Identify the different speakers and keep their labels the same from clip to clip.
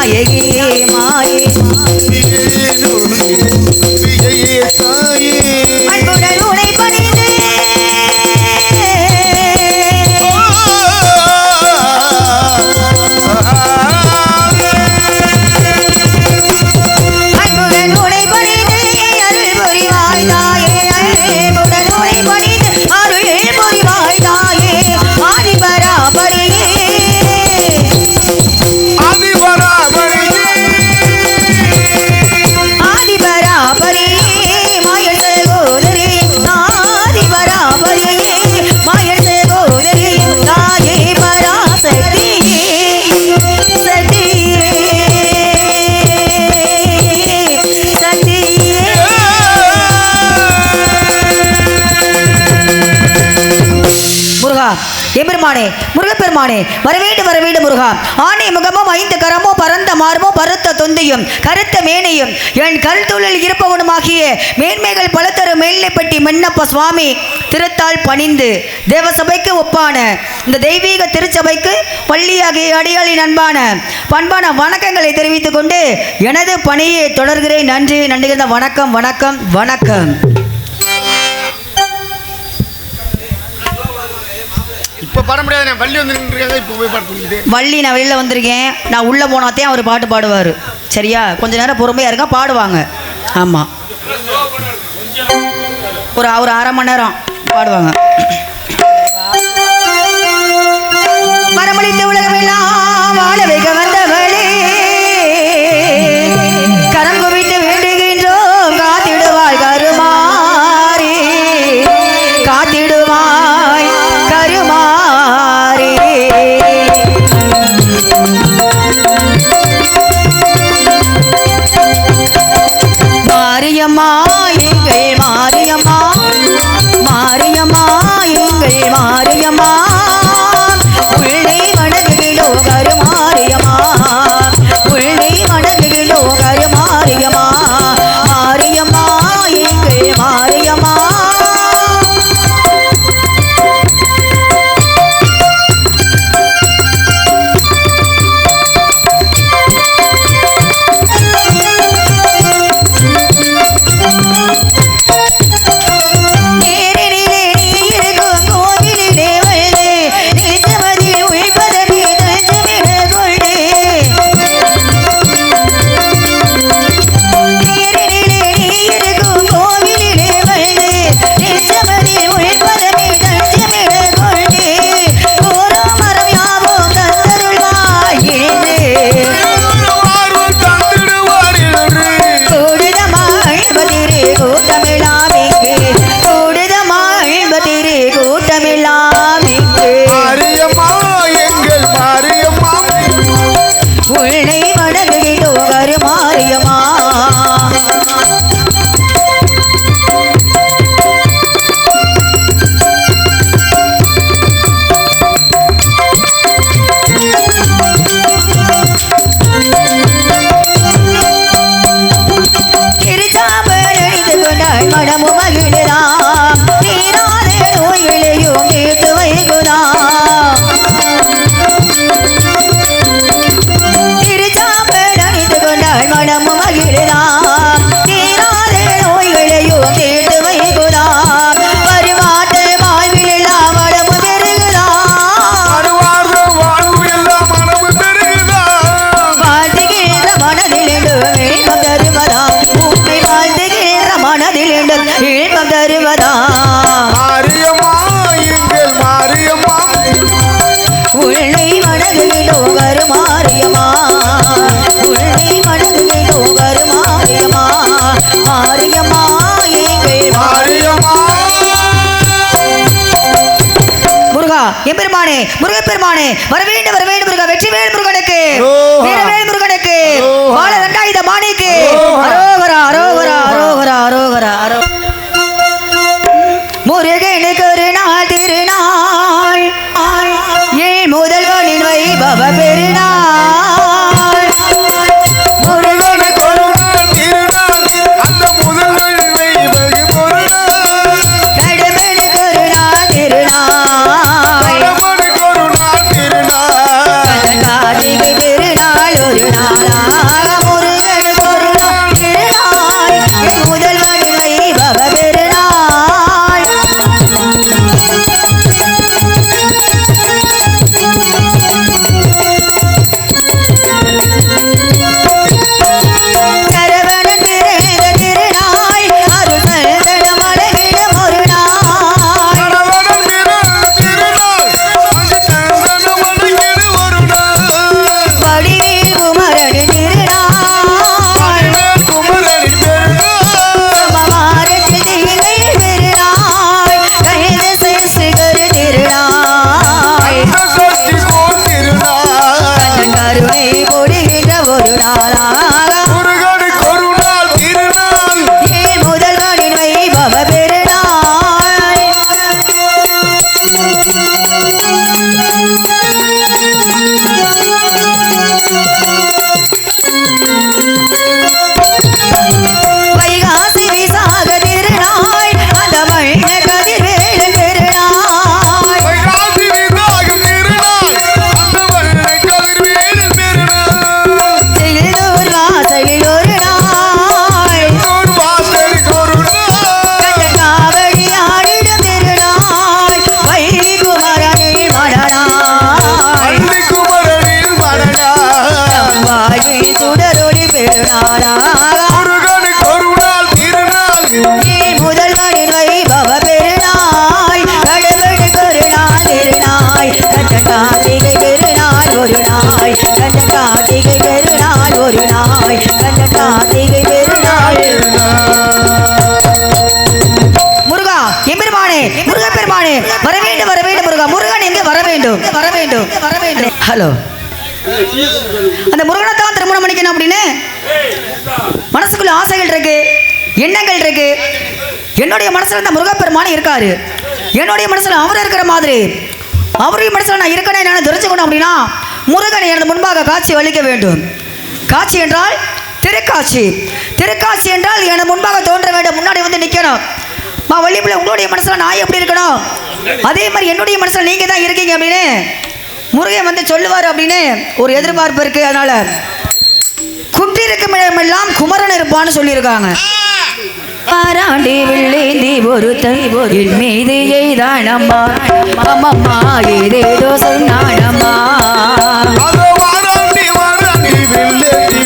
Speaker 1: 那也行。எம்பெருமானே முருகப்பெருமானே வரவேண்டு வரவேண்டு முருகா. ஆணை முகமும் ஐந்து கரமோ பரந்த மார்மோ பருத்த தொந்தையும் கருத்த மேனையும் என் கருத்துள்ளில் இருப்பவனுமாகிய மேன்மைகள் பல தரும் மேல்நிலைப்பட்டி மென்னப்ப சுவாமி திருத்தாள் பணிந்து தேவசபைக்கு ஒப்பான இந்த தெய்வீக திருச்சபைக்கு பள்ளியாகிய அடியாளி நண்பான பண்பான வணக்கங்களை தெரிவித்துக் கொண்டு எனது பணியை தொடர்கிறேன். நன்றி நன்றி வணக்கம் வணக்கம் வணக்கம்.
Speaker 2: இப்ப பாட முடியாது நான் பள்ளி வந்து நின்றுருக்காங்க. இப்ப போய் பாட சொல்லிட்டு
Speaker 1: வள்ளி நான் வெளியில் வந்திருக்கேன். நான் உள்ளே போனாத்தையும் அவர் பாட்டு பாடுவார். சரியா? கொஞ்ச நேரம் பொறுமையாக இருங்க பாடுவாங்க. ஆமாம் ஒரு ஒரு அரை மணி நேரம் பாடுவாங்க. மரமளித்து உலகமெல்லாம் வாழ வைக்க வந்தவளே முருகா எம்பெருமானே முருகப்பெருமானே வரவேண்டு வரவேண்டு முருகா வெற்றிவேல் முருகனுக்கு
Speaker 2: ஓஹா.
Speaker 1: வீரவேல் முருகனுக்கு. பால ரெண்டாயுத மாணிக்கு. அரோகரா அரோகரா அரோகரா அரோகரா அரோ முருகனுக்கு ஒரு நாள் ஹலோ அந்த முருகனத்தான் திருமணம் பண்ணிக்கணும் அப்படின்னு மனசுக்குள்ள ஆசைகள் இருக்கு எண்ணங்கள் இருக்கு. என்னுடைய மனசுல இந்த முருகப்பெருமான் இருக்காரு. என்னுடைய மனசுல அவர் இருக்கிற மாதிரி அவருடைய மனசுல நான் இருக்கணும் என்னென்னு தெரிஞ்சுக்கணும் அப்படின்னா முருகன் எனது முன்பாக காட்சி அளிக்க வேண்டும். காட்சி என்றால் திருக்காட்சி. திருக்காட்சி என்றால் எனது முன்பாக தோன்ற வேண்டும் முன்னாடி வந்து நிற்கணும் மா வள்ளிப்பிள்ளை உங்களுடைய மனசுல நான் எப்படி இருக்கணும்? அதே மாதிரி என்னுடைய மனசுல நீங்க தான் இருக்கீங்க அப்படின்னு முருகன் வந்து சொல்லுவார் அப்படின்னு ஒரு எதிர்பார்ப்பு இருக்கு. அதனால குன்றிருக்கும் இடமெல்லாம் குமரன் இருப்பான்னு சொல்லியிருக்காங்க. பாராண்டி வில்லேந்தி ஒருத்தன் என் மீது எய்தானம்மா அம்மம்மா ஏதேதோ சொன்னானம்மா
Speaker 2: வாராண்டி வாராண்டி வெள்ளேத்தி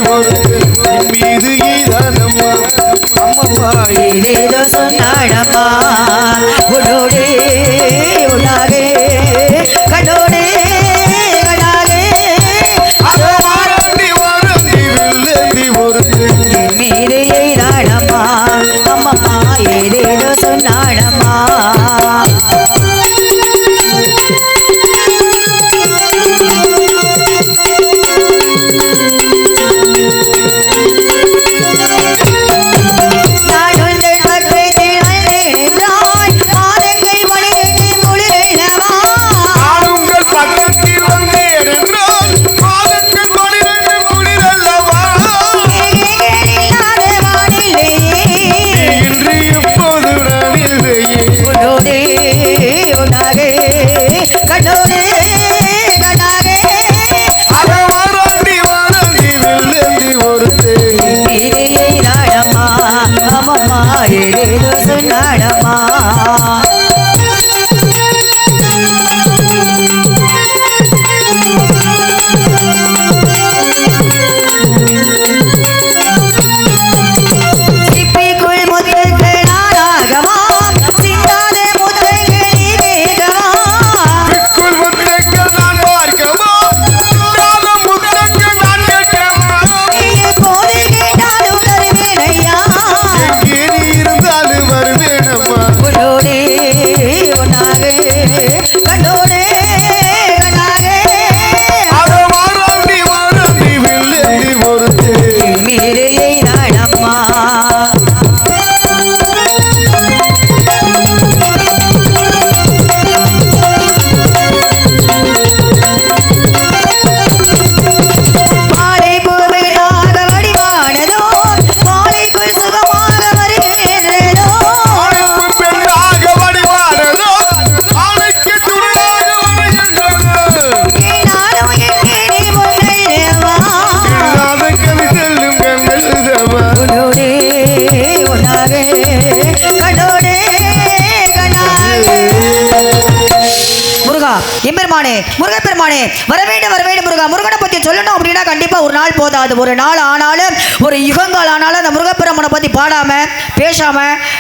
Speaker 1: எம்பெருமானே முருகப்பெருமானே வர வேண்டும் வர வேண்டும் முருகா. முருகனை பத்தி சொல்லணும் அப்படின்னா கண்டிப்பா ஒரு நாள் போதாது. ஒரு நாள் ஆனாலும் ஒரு யுகங்கள் ஆனாலும் அந்த முருகப்பெருமானை பத்தி பாடாம பேசாம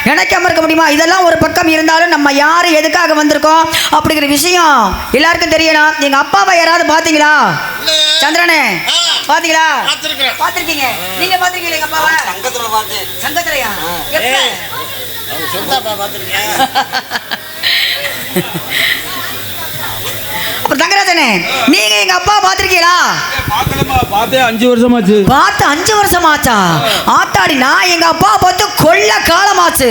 Speaker 1: நினைக்காம இருக்க முடியுமா? இதெல்லாம் ஒரு பக்கம் இருந்தாலும் நம்ம யாரு எதுக்காக வந்திருக்கோம் அப்படிங்கிற விஷயம் எல்லாருக்கும் தெரியணும். எங்க அப்பாவை யாராவது பாத்தீங்களா? சந்திரனே பாத்தீங்களா. பாத்திருக்கீங்க. நீங்க பாத்திருக்கீங்க எங்க அப்பாவை?
Speaker 3: சங்கத்துல பார்த்தேன்
Speaker 1: சங்கத்திலையா? எப்ப?
Speaker 3: அவங்க
Speaker 1: தங்கராஜனே நீங்க எங்க அப்பா பாத்திருக்கீங்களா
Speaker 4: பார்த்தே அஞ்சு வருஷமாச்சு.
Speaker 1: பார்த்து அஞ்சு வருஷம் ஆச்சா ஆத்தாடி நான் எங்க அப்பா பார்த்து கொள்ள காலமாச்சு.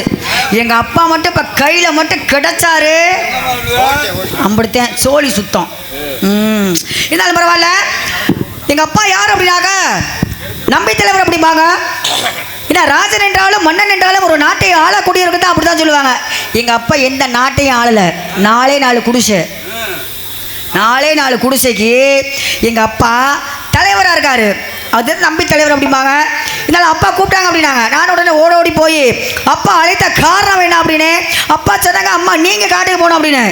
Speaker 1: எங்க அப்பா மட்டும் இப்ப கையில மட்டும் கிடைச்சாரு. அம்பிடுத்தேன் சோழி சுத்தம். ம். இருந்தாலும் பரவாயில்ல. எங்க அப்பா யார் அப்படின்னாக்க? நம்பி தலைவர் அப்படிம்பாங்க. ஏன்னா ராஜன் என்றாலும் மன்னன் என்றாலும் ஒரு நாட்டை ஆளக்கூடியவருக்கு தான் அப்படி தான் சொல்லுவாங்க. எங்கள் அப்பா எந்த நாட்டையும் ஆளலை. நாலே நாலு குடிசை. நாலே நாலு குடிசைக்கு எங்கள் அப்பா தலைவராக இருக்காரு. அது நம்பி தலைவர் அப்படிம்பாங்க? இதனால் அப்பா கூப்பிட்டாங்க அப்படின்னாங்க. நான் உடனே ஓட ஓடி போய் அப்பா அழைத்த காரணம் என்ன அப்படின்னு அப்பா சொன்னாங்க அம்மா நீங்கள் காட்டுக்கு போகணும் அப்படின்னு.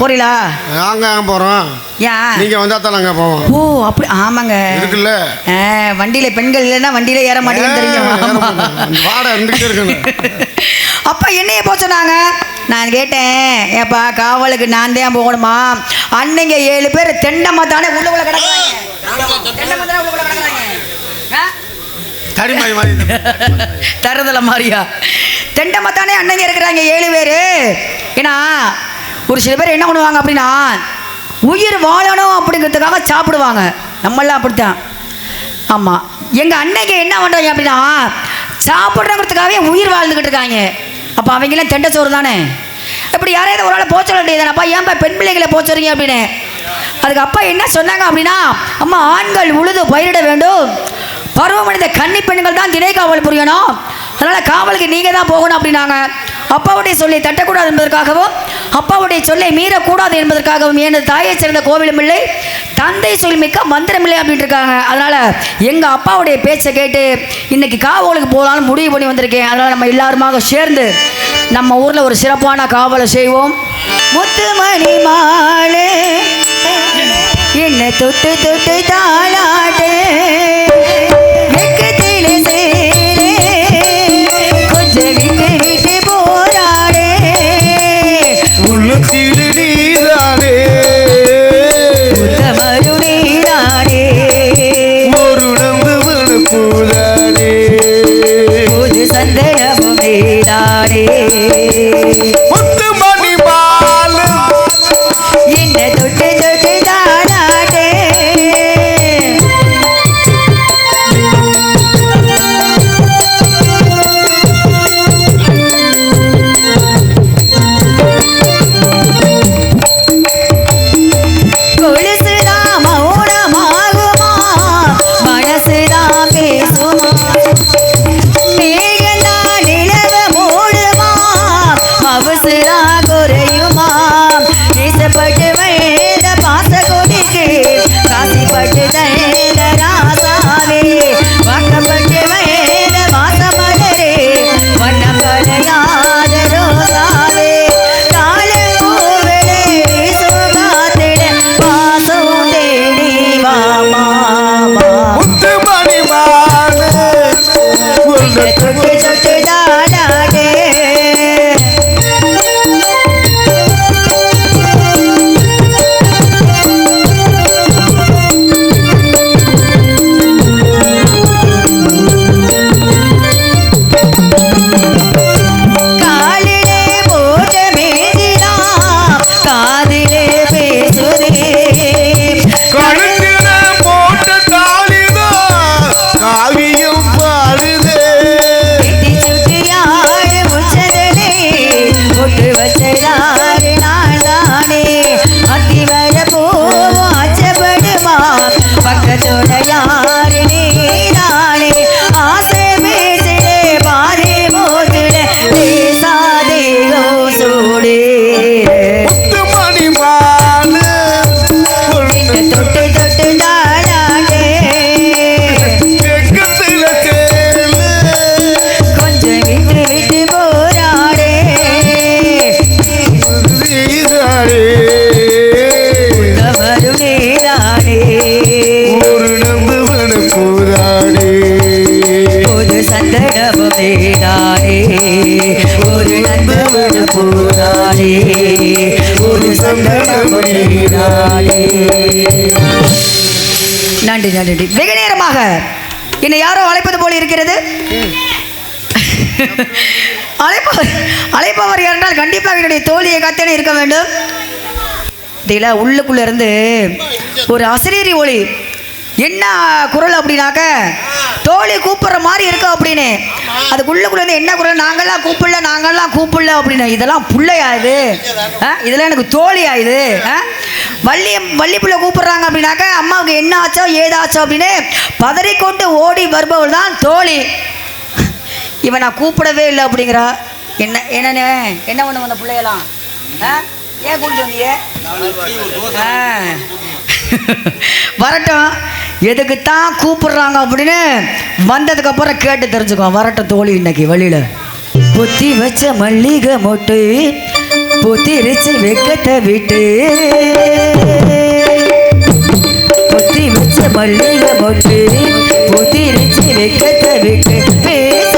Speaker 1: போறீங்களா
Speaker 2: நாங்க அங்க போறோம்?
Speaker 1: ஏன்?
Speaker 2: நீங்க வந்தா தான் நாங்க போவோம்.
Speaker 1: ஓ அப்படி ஆமாங்க.
Speaker 2: இருக்குல்ல.
Speaker 1: வண்டியில பெண்கள் இல்லைன்னா வண்டியில ஏற மாட்டேங்குன்னு தெரியும்?
Speaker 2: வாடை இருந்துகிட்டே இருக்கணும்.
Speaker 1: அப்பா என்னைய போக சொன்னாங்க. நான் கேட்டேன் ஏப்பா காவலுக்கு நான் தான் போகணுமா? அன்னைங்க ஏழு பேர் தெண்டமா தானே உள்ளுக்குள்ள கிடக்குறாங்க. தருதல மாதிரியா தெண்டை மத்தானே அண்ணங்க இருக்கிறாங்க ஏழு பேர். ஏன்னா ஒரு சில பேர் என்ன பண்ணுவாங்க அப்படின்னா உயிர் வாழணும் அப்படிங்கிறதுக்காக சாப்பிடுவாங்க. நம்மளாம் அப்படித்தான். ஆமாம் எங்கள் அன்னைக்கு என்ன பண்ணுறாங்க அப்படின்னா சாப்பிட்றங்கிறதுக்காகவே உயிர் வாழ்ந்துக்கிட்டு இருக்காங்க. அப்போ அவங்களாம் தெண்டை சோறு தானே? இப்படி யாரையாவது ஒரு ஆள் போச்ச வேண்டியதானப்பா ஏன்பா பெண் பிள்ளைகளை போச்சுறீங்க அப்படின்னு? அதுக்கு அப்பா என்ன சொன்னாங்க அப்படின்னா அம்மா ஆண்கள் உழுது பயிரிட வேண்டும். பருவமடைந்த கன்னி பெண்கள் தான் தினை காவல் புரியணும். அதனால் காவலுக்கு நீங்கள் தான் போகணும் அப்படின்னாங்க. அப்பாவுடைய சொல்லை தட்டக்கூடாது என்பதற்காகவும் அப்பாவுடைய சொல்லை மீறக்கூடாது என்பதற்காகவும் எனது தாயை சேர்ந்த கோவிலும் இல்லை தந்தை சொல்மிக்க மந்திரமில்லை மந்திரம் இல்லை அப்படின்ட்டு இருக்காங்க அதனால் எங்கள் அப்பாவுடைய பேச்சை கேட்டு இன்னைக்கு காவலுக்கு போகலான்னு முடிவு பண்ணி வந்திருக்கேன். அதனால் நம்ம எல்லாருமாக சேர்ந்து நம்ம ஊரில் ஒரு சிறப்பான காவலை செய்வோம். முத்துமணி மாலே என்ன தொட்டு தொட்டு தாளாட்டே.
Speaker 2: பூதானே
Speaker 1: புது சந்தனமும் நன்றி நன்றி வெகு நேரமாக என்னை யாரோ அழைப்பது போல இருக்கிறது. அழைப்பவர் அழைப்பவர் யாரென்றால் கண்டிப்பாக என்னுடைய தோழியை காத்தேனே இருக்க வேண்டும். இதில் உள்ளுக்குள்ள இருந்து ஒரு அசரீரி ஒளி. என்ன குரல் அப்படின்னாக்க தோழி கூப்பிட்ற மாதிரி இருக்கும் அப்படின்னு? அதுக்குள்ளக்குள்ள வந்து என்ன குரல்? நாங்கள்லாம் கூப்பிடல நாங்கள்லாம் கூப்பிடல அப்படின்னு. இதெல்லாம் புள்ளையா இது? ஆ? இதெல்லாம் எனக்கு தோழியா இது? ஆ? வள்ளி வள்ளி பிள்ளை கூப்பிட்றாங்க அப்படின்னாக்க அம்மாவுக்கு என்ன ஆச்சோ ஏதாச்சோ அப்படின்னு பதறிக்கொண்டு ஓடி வருபவள் தான் தோழி. இவன் நான் கூப்பிடவே இல்லை அப்படிங்கிறா. என்ன என்னண்ணே? என்ன பண்ணுவோம் அந்த பிள்ளையெல்லாம்? ஆ? ஏன் கூட்டிட்டு வந்தீங்க? ஆ. எதுக்கு எதுக்குத்தான் கூப்பிடுறாங்க அப்படின்னு வந்ததுக்கப்புறம் கேட்டு தெரிஞ்சுக்கோ வரட்ட தோழி இன்னைக்கு வழியில் பொத்தி வச்ச மல்லிகை மொட்டு பொத்திரிச்சு வெக்கத்தை விட்டு. பொத்தி வச்ச மல்லிகை மொட்டு பொத்திரிச்சு வெக்கத்தை விட்டு. பேச.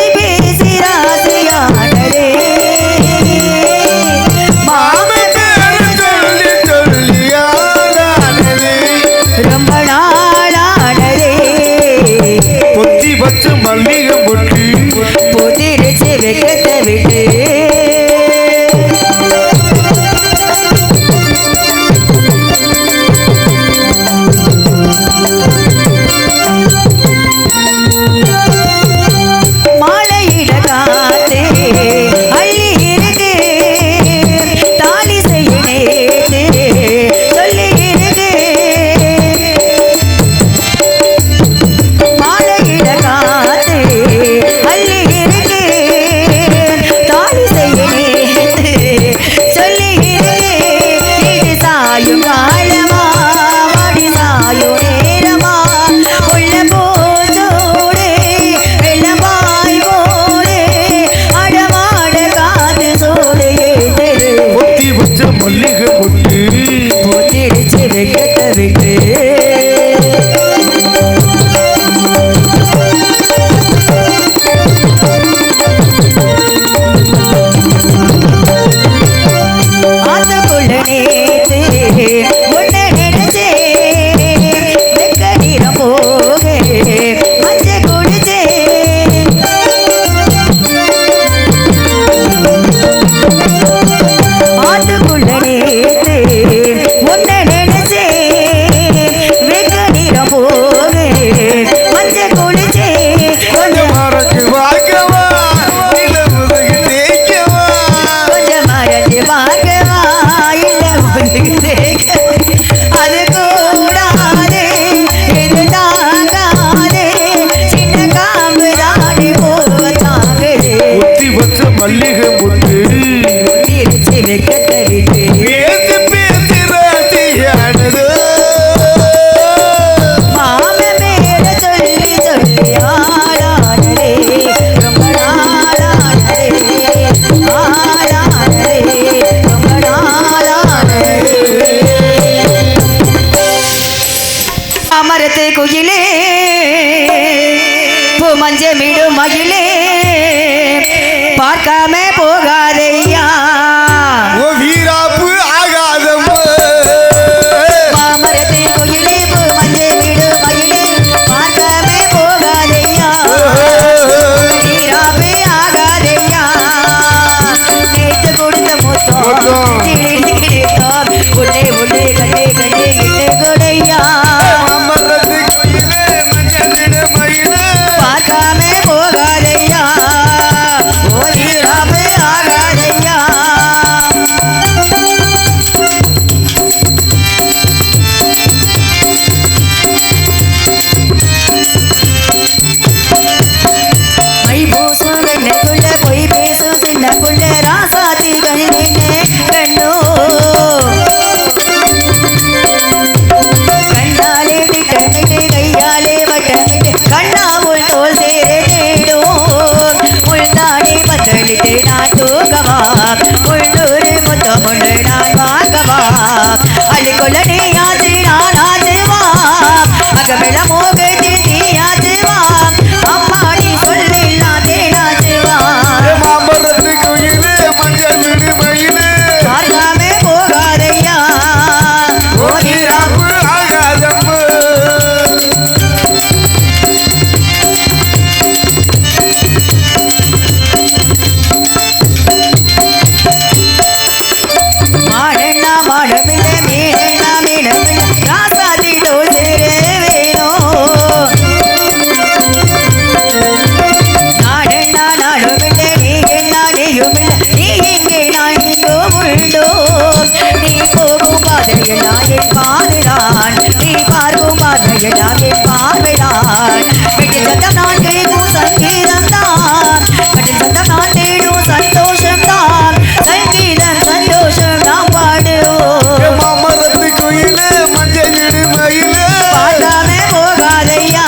Speaker 1: பார்வையடாயே பார்வைதான் நீ பார்க்கும் பார்வையடாயே பார்வைதான் வெட்டி சத்த நான் கேட்கும் சங்கீதம் தான் வெட்டி சத்த நான் தேடும் சந்தோஷம் தான் சங்கீதம் சந்தோஷம் நாம் பாடுவோம்
Speaker 2: மரத்து குயில மஞ்சள் மயில
Speaker 1: பார்க்காம போகாதையா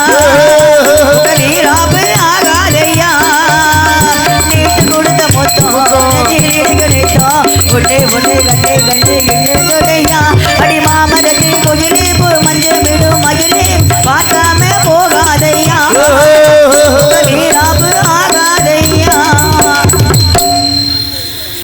Speaker 1: கட்டை கண்டு கிண்டு